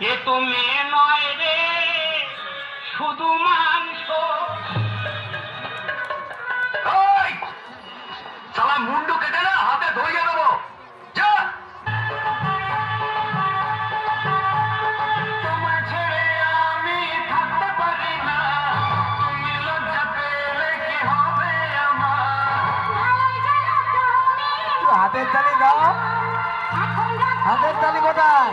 যে তুমি নয় রে শুধু মাংস। সালা মুন্ডু কেটে না হাতে ধরিয়ে দেবো। হাতের তালি দাও। হাতের তালি কোথায়?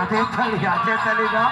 అదే తల్లి అదే తల్లిగా.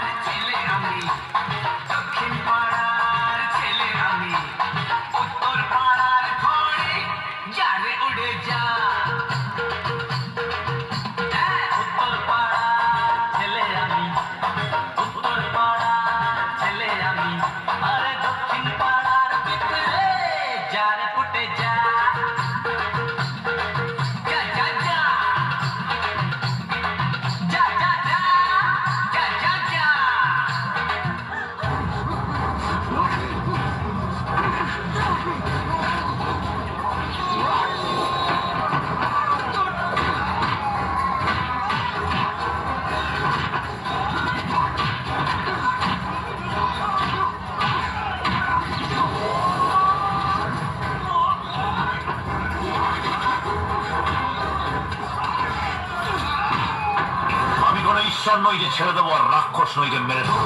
বাচ্চার নই যে ছেড়ে দেবো আর রাক্ষস নই যে মেরে দেবো।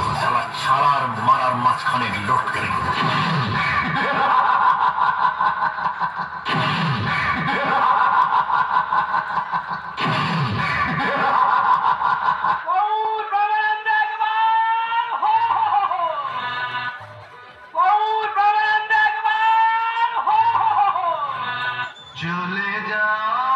ছাড়ার মারার মাঝখানে লটকে রেখে চলে যা।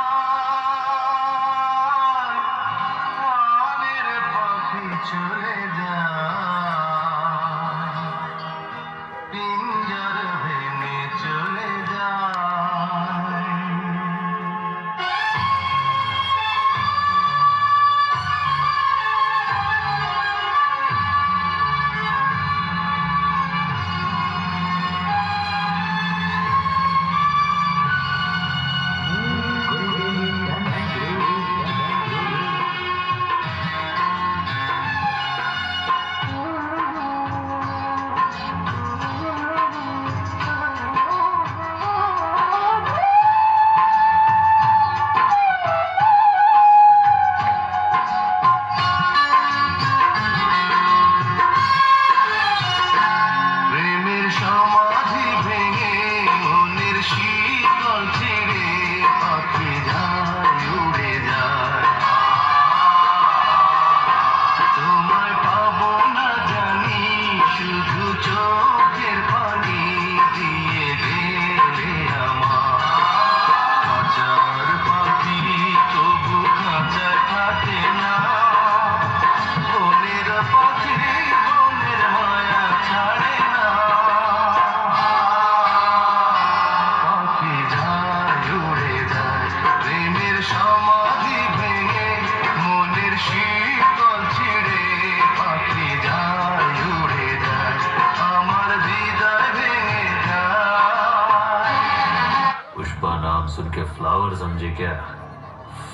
सुन के फ्लावर समझे क्या?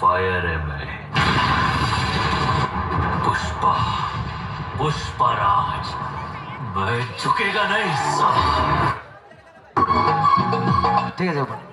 फायर है मैं पुष्पा पुष्पाराज मैं झुकेगा नहीं सब ठीक है